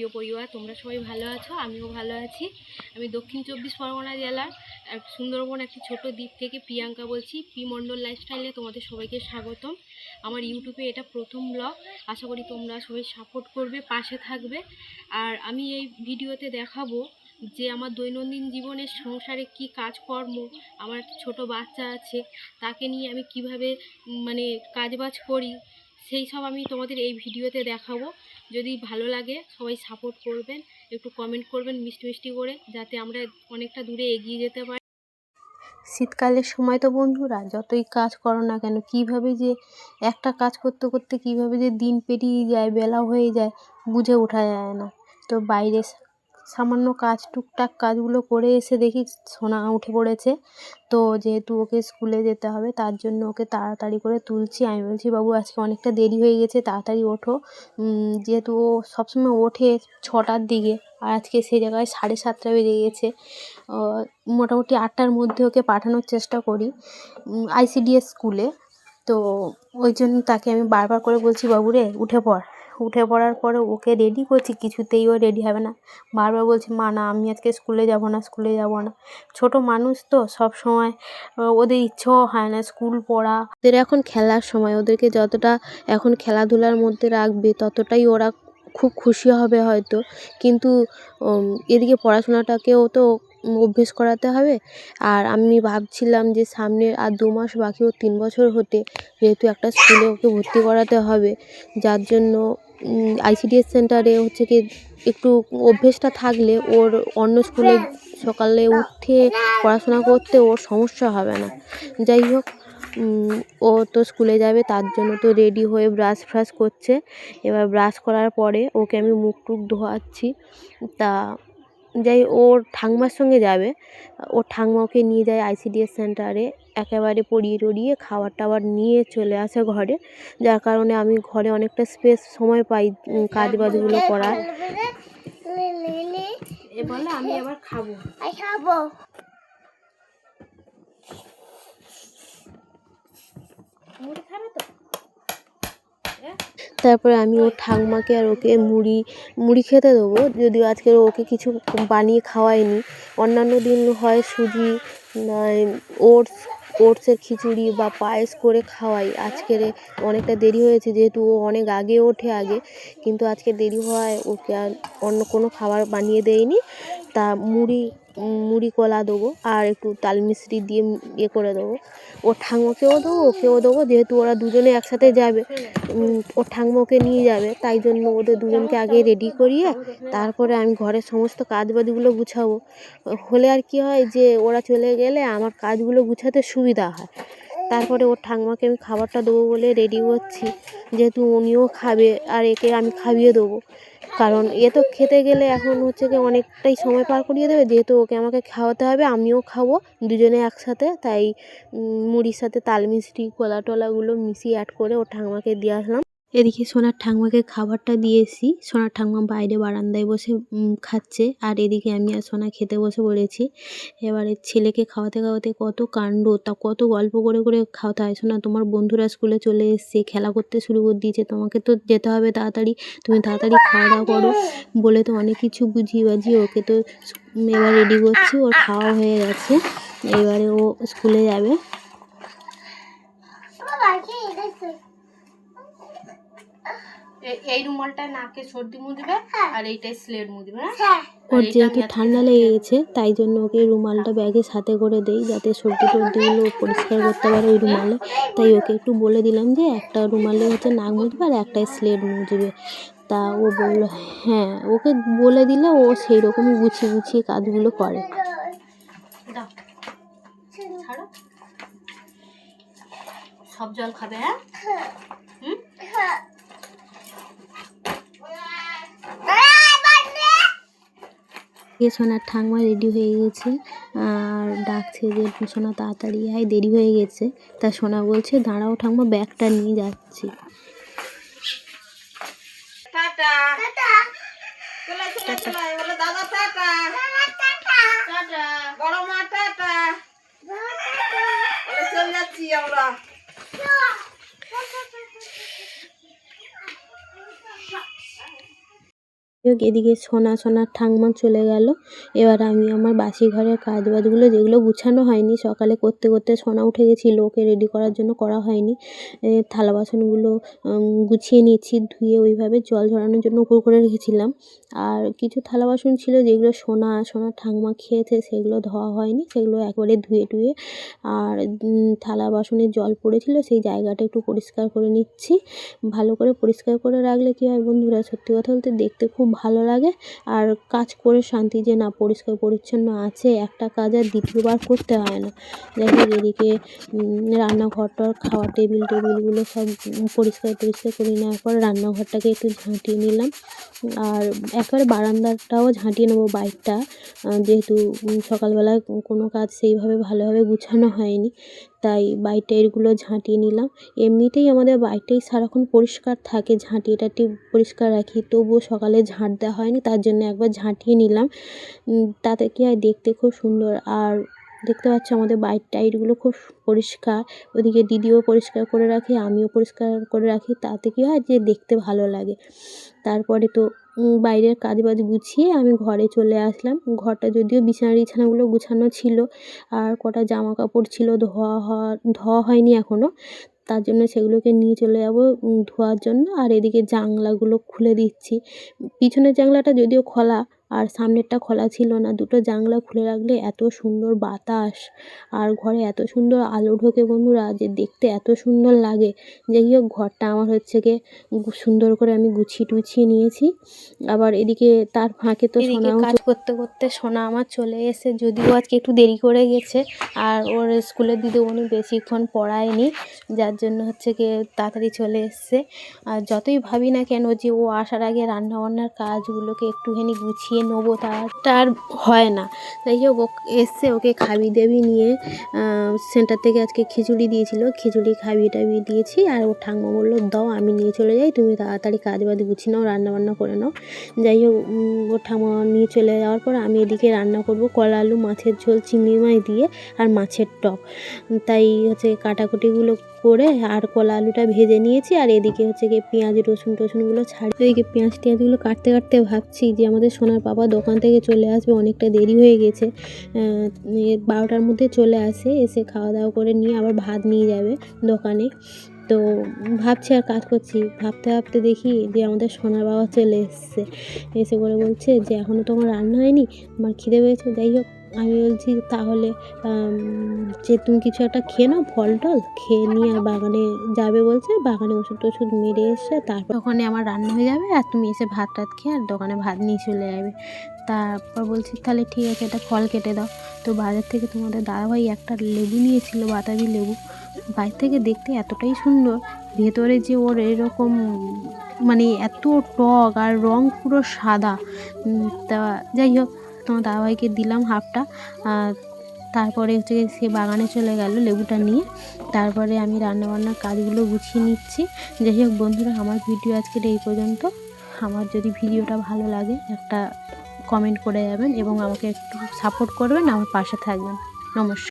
প্রিয় পরিবার, তোমরা সবাই ভালো আছো? আমিও ভালো আছি। আমি দক্ষিণ চব্বিশ পরগনা জেলার সুন্দরবন একটি ছোট দ্বীপ থেকে প্রিয়াঙ্কা বলছি। পি মণ্ডল লাইফস্টাইলে তোমাদের সবাইকে স্বাগতম। আমার ইউটিউবে এটা প্রথম ব্লগ আশা করি তোমরা সবাই সাপোর্ট করবে, পাশে থাকবে। আর আমি এই ভিডিওতে দেখাবো যে আমার দৈনন্দিন জীবনের সংসারে কি কাজকর্ম, আমার ছোট বাচ্চা আছে, তাকে নিয়ে আমি কীভাবে মানে কাজবাজ করি সেই সব আমি তোমাদের এই ভিডিওতে দেখাবো। যদি ভালো লাগে, সবাই সাপোর্ট করবেন, একটু কমেন্ট করবেন মিষ্টি মিষ্টি করে, যাতে আমরা অনেকটা দূরে এগিয়ে যেতে পারি। শীতকালের সময় তো বন্ধুরা, যতই কাজ করো না কেন, কীভাবে যে একটা কাজ করতে করতে কীভাবে যে দিন পেরিয়ে যায় বেলা হয়ে যায়, বুঝে ওঠা যায় না। তো বাইরে সামান্য কাজ, টুকটাক কাজগুলো করে এসে দেখি সোনা উঠে পড়েছে। তো যেহেতু ওকে স্কুলে যেতে হবে, তার জন্য ওকে তাড়াতাড়ি করে তুলছি। আমি বলছি, বাবু, আজকে অনেকটা দেরি হয়ে গেছে, তাড়াতাড়ি ওঠো। যেহেতু ও সবসময় ওঠে ছটার দিকে, আর আজকে সেই জায়গায় সাড়ে সাতটা বেজে গেছে। মোটামুটি আটটার মধ্যে ওকে পাঠানোর চেষ্টা করি আইসিডিএস স্কুলে। তো ওই জন্য তাকে আমি বারবার করে বলছি, বাবু রে, উঠে পড়। উঠে পড়ার পরে ওকে রেডি করছি, কিছুতেই ও রেডি হবে না। বারবার বলছি, মা না, আমি আজকে স্কুলে যাব না স্কুলে যাব না। ছোট মানুষ তো সব সময় ওদের ইচ্ছেও হয় না স্কুল পড়া। ওদের এখন খেলার সময়, ওদেরকে যতটা এখন খেলাধুলার মধ্যে রাখবে, ততটাই ওরা খুব খুশি হবে হয়তো। কিন্তু এদিকে পড়াশোনাটাকেও তো অভ্যেস করাতে হবে। আর আমি ভাবছিলাম যে সামনে আর দু মাস বাকি ওর তিন বছর হতে, যেহেতু একটা স্কুলে ওকে ভর্তি করাতে হবে, যার জন্য আইসিডিএস সেন্টারে হচ্ছে কি একটু অভ্যেসটা থাকলে ওর অন্য স্কুলে সকালে উঠে পড়াশোনা করতে ওর সমস্যা হবে না। যাই হোক ও তো স্কুলে যাবে, তার জন্য তো রেডি হয়ে ব্রাশ ফ্রাশ করছে। এবার ব্রাশ করার পরে ওকে আমি মুখ টুক ধোয়াচ্ছি। তা যাই ওর ঠাম্মার সঙ্গে যাবে। ওর ঠাম্মা ওকে নিয়ে যায় আইসিডিএস সেন্টারে একেবারে পড়িয়ে টড়িয়ে খাবার টাবার নিয়ে চলে আসে ঘরে। যার কারণে আমি ঘরে অনেকটা স্পেস সময় পাই কাজ বাজগুলো করার। বলে আমি আবার খাব। খাব। মুড়ি খাবে তো? তারপরে আমি ওর ঠাকমাকে আর ওকে মুড়ি মুড়ি খেতে দেবো। যদিও আজকে ওকে কিছু বানিয়ে খাওয়াইনি অন্যান্য দিন হয় সুজি, নয় ওটস, ওটসের খিচুড়ি বা পায়েস করে খাওয়াই। আজকের অনেকটা দেরি হয়েছে, যেহেতু ও অনেক আগে ওঠে আগে। কিন্তু আজকে দেরি হওয়ায় ওকে আর অন্য কোনো খাবার বানিয়ে দেয়নি। তা মুড়ি মুড়ি কলা দেবো আর একটু তাল মিশ্রি দিয়ে ইয়ে করে দেবো। ওর ঠাঙ্গমাকেও দেবো ওকেও দেবো, যেহেতু ওরা দুজনে একসাথে যাবে ওর ঠাঙ্গমাকে নিয়ে যাবে, তাই জন্য ওদের দুজনকে আগে রেডি করিয়ে তারপরে আমি ঘরের সমস্ত কাজ বাজগুলো গুছাবো। হলে আর কি হয় যে, ওরা চলে গেলে আমার কাজগুলো গুছাতে সুবিধা হয়। তারপরে ওর ঠাকুমাকে আমি খাবারটা দেবো বলে রেডি হচ্ছি। যেহেতু উনিও খাবে, আর একে আমি খাইয়ে দেবো। কারণ এ তো খেতে গেলে এখন হচ্ছে কি অনেকটাই সময় পার করিয়ে দেবে। যেহেতু ওকে আমাকে খাওয়াতে হবে, আমিও খাব দুজনে একসাথে। তাই মুড়ির সাথে তাল মিষ্টি, কলা টলাগুলো মিশিয়ে অ্যাড করে ওর ঠাকুমাকে দিয়ে আসলাম। এদিকে সোনার ঠাকুমাকে খাবারটা দিয়েছি। সোনার ঠাকুমা বাইরে বারান্দায় বসে খাচ্ছে। আর এদিকে আমি আর সোনা খেতে বসে পড়েছি। এবারে ছেলেকে খাওয়াতে খাওয়াতে কত কাণ্ড, তা কত গল্প করে করে খাওয়াতে হয়। শোনা তোমার বন্ধুরা স্কুলে চলে এসছে, খেলা করতে শুরু করে দিয়েছে। তোমাকে তো যেতে হবে তাড়াতাড়ি। তুমি তাড়াতাড়ি খাওয়া দাওয়া করো। বলে তো অনেক কিছু বুঝিয়ে বাজিয়ে ওকে তো এবার রেডি করছি। ওর খাওয়া হয়ে গেছে। এবারে ও স্কুলে যাবে। এই রুমালটা নাকে সর্দি মুছবে আর এইটাই স্লেট মুছবে হ্যাঁ? ওর আর যেহেতু ঠান্ডা লেগে গেছে তাই জন্য ওকে রুমালটা ব্যাগে সাথে করে দেই যাতে সর্দি টর্দিগুলো পরিষ্কার করতে পারে ওই রুমালে। তাই ওকে একটু বলে দিলাম যে একটা রুমালে হচ্ছে নাক মুছবে আর একটা স্লেট মুছবে তা ও বলল হ্যাঁ। ওকে বলে দিলে ও সেই রকম গুছিয়ে গুছিয়ে কাজগুলো করে। সব জল খাবে হ্যাঁ? হুম? এ সোনার ঠাংমা রেডি হয়ে গেছে। আর ডাকছে যে সোনা তাড়াতাড়ি আয় দেরি হয়ে গেছে। তা সোনা বলছে দাঁড়াও ঠাংমা ব্যাগটা নিয়ে যাচ্ছি। টাটা চলে চলে চলে বলে দাদা টাটা টাটা বড় মা টাটা বলে চলে যাচ্ছি আমরা যাই হোক এদিকে সোনা সোনার ঠাংমা চলে গেল। এবার আমি আমার বাসি ঘরের কাজ বাজগুলো যেগুলো গুছানো হয়নি, সকালে করতে করতে সোনা উঠে গেছিল, ওকে রেডি করার জন্য করা হয়নি। থালা বাসনগুলো গুছিয়ে নিয়েছি, ধুয়ে ওইভাবে জল ঝরানোর জন্য উপর করে রেখেছিলাম। আর কিছু থালা বাসন ছিল যেগুলো সোনা সোনার ঠাংমা খেয়েছে, সেগুলো ধোয়া হয়নি, সেগুলো একবারে ধুয়ে টুয়ে। আর থালা বাসনে জল পড়েছিল, সেই জায়গাটা একটু পরিষ্কার করে নিচ্ছি। ভালো করে পরিষ্কার করে রাখলে কী হয় বন্ধুরা, সত্যি কথা বলতে দেখতে খুব ভালো লাগে। আর কাজ করে শান্তি যে না, পরিষ্কার পরিচ্ছন্ন আছে, একটা কাজ আর দ্বিতীয়বার করতে হয় না। যাই এদিকে রান্নাঘরটার খাওয়া টেবিল টেবিলগুলো সব পরিষ্কার পরিষ্কার করে নেওয়ার পর রান্নাঘরটাকে একটু ঝাঁটিয়ে নিলাম। আর একবারে বারান্দাটাও ঝাঁটিয়ে নেব বাইকটা। যেহেতু সকালবেলায় কোনো কাজ সেইভাবে ভালোভাবে গুছানো হয়নি। তাই বাইর টাইরগুলো ঝাঁটিয়ে নিলাম। এমনিতেই আমাদের বাড়িটাই সারাক্ষণ পরিষ্কার থাকে, ঝাঁটিয়ে টাটিয়ে পরিষ্কার রাখি। তবুও সকালে ঝাঁট দেওয়া হয়নি, তার জন্য একবার ঝাঁটিয়ে নিলাম। তাতে কী হয় দেখতে খুব সুন্দর। আর দেখতে পাচ্ছ আমাদের বাইর টাইরগুলো খুব পরিষ্কার। ওদিকে দিদিও পরিষ্কার করে রাখে, আমিও পরিষ্কার করে রাখি। তাতে কী হয় যে দেখতে ভালো লাগে। তারপরে তো বাইরের কাজ বাজ গুছিয়ে আমি ঘরে চলে আসলাম। ঘরটা যদিও বিছানা বিছানাগুলো গুছানো ছিল, আর কটা জামা কাপড় ছিল, ধোয়া ধোয়া হয়নি এখনও তার জন্য সেগুলোকে নিয়ে চলে যাব ধোয়ার জন্য। আর এদিকে জানলাগুলো খুলে দিচ্ছি। পিছনের জানলাটা যদিও খোলা আর সামনেরটা খোলা ছিল না। দুটো জানলা খুলে রাখলে এত সুন্দর বাতাস আর ঘরে এত সুন্দর আলো ঢোকে বন্ধুরা যে দেখতে এত সুন্দর লাগে। যাই হোক ঘরটা আমার হচ্ছে গিয়ে সুন্দর করে আমি গুছিয়ে টুছিয়ে নিয়েছি। আবার এদিকে তার ফাঁকে তো সোনাও কাজ করতে করতে সোনা আমার চলে এসে যদিও আজকে একটু দেরি করে গেছে আর ওর স্কুলের দিদিমণি বেশিক্ষণ পড়ায়নি যার জন্য হচ্ছে গিয়ে তাড়াতাড়ি চলে এসছে। আর যতই ভাবি না কেন যে ও আসার আগে রান্না বান্নার কাজগুলোকে একটুখানি গুছিয়ে নেব, তা আর হয় না। যাই হোক, ও এসছে, ওকে খাবি দেবি নিয়ে সেন্টার থেকে আজকে খিচুড়ি দিয়েছিল। খিচুড়ি, খাবি টাবি দিয়েছি, আর ওর ঠাকুমা বলল, দাও, আমি নিয়ে চলে যাই, তুমি তাড়াতাড়ি কাজ বাজ গুছিয়ে নাও রান্না বান্না করে নাও। যাই হোক ওর ঠাকুমা নিয়ে চলে যাওয়ার পর আমি এদিকে রান্না করব, কলা আলু, মাছের ঝোল, চিংড়ি মাছ দিয়ে, আর মাছের টক। তাই হচ্ছে কাটাকুটিগুলো করে আর কলা আলুটা ভেজে নিয়েছি, আর এদিকে হচ্ছে গিয়ে পেঁয়াজ, রসুন, টসুনগুলো ছাড়ি এদিকে পেঁয়াজ টেঁয়াজগুলো কাটতে কাটতে ভাবছি যে আমাদের সোনার বাবা দোকান থেকে চলে আসবে, অনেকটা দেরি হয়ে গেছে। বারোটার মধ্যে চলে আসে, এসে খাওয়া দাওয়া করে নিয়ে আবার ভাত নিয়ে যাবে দোকানে। তো ভাবছি আর কাজ করছি, ভাবতে ভাবতে দেখি যে আমাদের সোনার বাবা চলে এসছে। এসে করে বলছে যে এখনও তোমার রান্না হয়নি? আমার খিদে পেয়েছে? যাই হোক আমি বলছি, তাহলে যে তুমি কিছু একটা খেয়ে নাও ফল টল খেয়ে নিয়ে আর বাগানে যাবে বলছে, বাগানে ওষুধ টষুধ মেরে এসে তারপর ওখানে আমার রান্না হয়ে যাবে আর তুমি এসে ভাত টাত খেয়ে আর দোকানে ভাত নিয়ে চলে যাবে। তারপর বলছি, তাহলে ঠিক আছে এটা ফল কেটে দাও। তো বাজার থেকে তোমাদের দাদাভাই একটা লেবু নিয়েছিল, বাতাবি লেবু। বাইরে থেকে দেখতে এতটাই সুন্দর, ভেতরে যে ওর এরকম মানে এত টক আর রং পুরো সাদা। তা যাই হোক তোমার দাদাভাইকে দিলাম হাফটা তারপরে হচ্ছে সে বাগানে চলে গেল লেবুটা নিয়ে। তারপরে আমি রান্নাবান্নার কাজগুলো গুছিয়ে নিচ্ছি। যাই হোক বন্ধুরা, আমার ভিডিও আজকের এই পর্যন্ত। আমার যদি ভিডিওটা ভালো লাগে, একটা কমেন্ট করে যাবেন এবং আমাকে একটু সাপোর্ট করবেন, আমার পাশে থাকবেন। নমস্কার।